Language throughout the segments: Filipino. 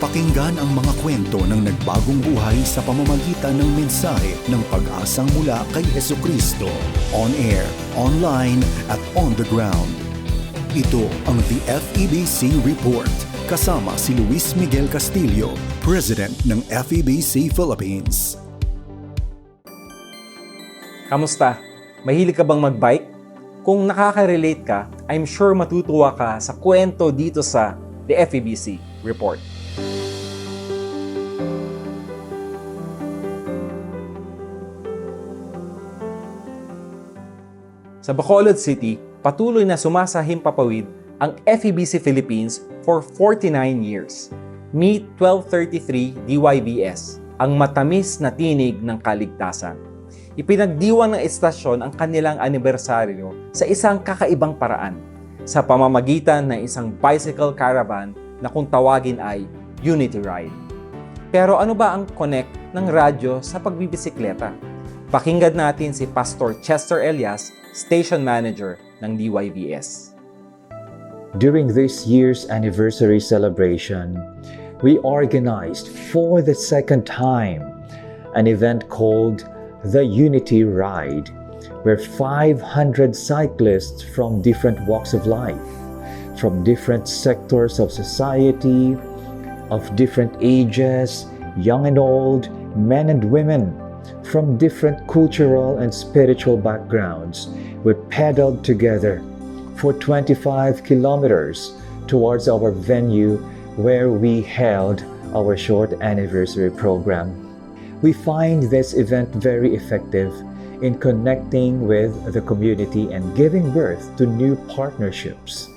Pakinggan ang mga kwento ng nagbagong buhay sa pamamagitan ng mensahe ng pag-asang mula kay Heso Kristo. On air, online, at on the ground. Ito ang The FEBC Report. Kasama si Luis Miguel Castillo, President ng FEBC Philippines. Kamusta? Mahilig ka bang magbike? Kung nakaka-relate ka, I'm sure matutuwa ka sa kwento dito sa The FEBC Report. Sa Bacolod City, patuloy na sumasahim papawid ang FEBC Philippines for 49 years. Meet 1233 DYBS, ang matamis na tinig ng kaligtasan. Ipinagdiwang ng estasyon ang kanilang anibersaryo sa isang kakaibang paraan sa pamamagitan ng isang bicycle caravan na kung tawagin ay Unity Ride. Pero ano ba ang connect ng radyo sa pagbibisikleta? Pakinggan natin si Pastor Chester Elias, Station Manager ng DYVS. During this year's anniversary celebration, we organized for the second time an event called the Unity Ride, where 500 cyclists from different walks of life, from different sectors of society, of different ages, young and old, men and women, from different cultural and spiritual backgrounds, we pedaled together for 25 kilometers towards our venue where we held our short anniversary program. We find this event very effective in connecting with the community and giving birth to new partnerships.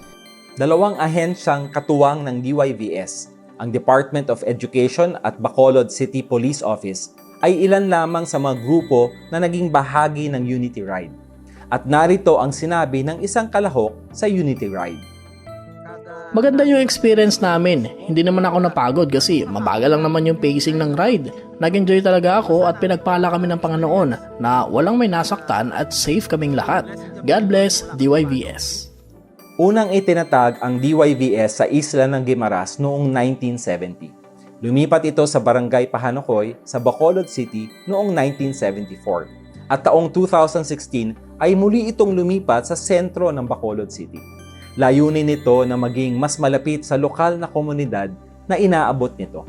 Dalawang ahensyang katuwang ng DYVS, ang Department of Education at Bacolod City Police Office, ay ilan lamang sa mga grupo na naging bahagi ng Unity Ride. At narito ang sinabi ng isang kalahok sa Unity Ride. Maganda yung experience namin. Hindi naman ako napagod kasi mabagal lang naman yung pacing ng ride. Nag-enjoy talaga ako at pinagpala kami ng Panginoon na walang may nasaktan at safe kaming lahat. God bless DYVS. Unang itinatag ang DYVS sa isla ng Guimaras noong 1970. Lumipat ito sa Barangay Pahanokoy sa Bacolod City noong 1974. At taong 2016 ay muli itong lumipat sa sentro ng Bacolod City. Layunin nito na maging mas malapit sa lokal na komunidad na inaabot nito.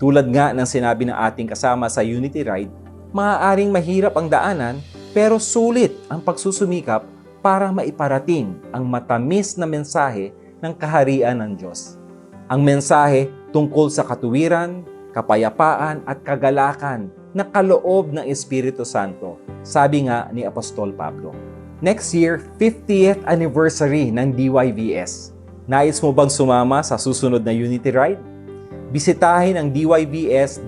Tulad nga ng sinabi ng ating kasama sa Unity Ride, maaaring mahirap ang daanan pero sulit ang pagsusumikap para maiparating ang matamis na mensahe ng kaharian ng Diyos. Ang mensahe tungkol sa katuwiran, kapayapaan at kagalakan na kaloob ng Espiritu Santo, sabi nga ni Apostol Pablo. Next year, 50th anniversary ng DYVS. Nais mo bang sumama sa susunod na Unity Ride? Bisitahin ang dybs.febc.ph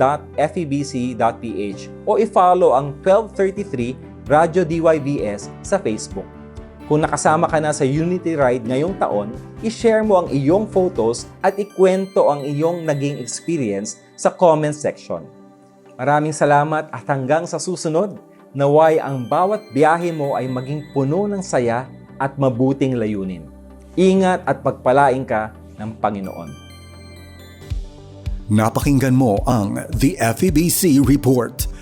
o i-follow ang 1233 Radyo DYVS sa Facebook. Kung nakasama ka na sa Unity Ride ngayong taon, i-share mo ang iyong photos at ikwento ang iyong naging experience sa comment section. Maraming salamat at hanggang sa susunod, naway ang bawat biyahe mo ay maging puno ng saya at mabuting layunin. Ingat at pagpalain ka ng Panginoon. Napakinggan mo ang The FEBC Report.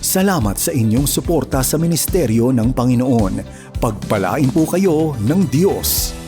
Salamat sa inyong suporta sa ministeryo ng Panginoon. Pagpalain po kayo ng Diyos.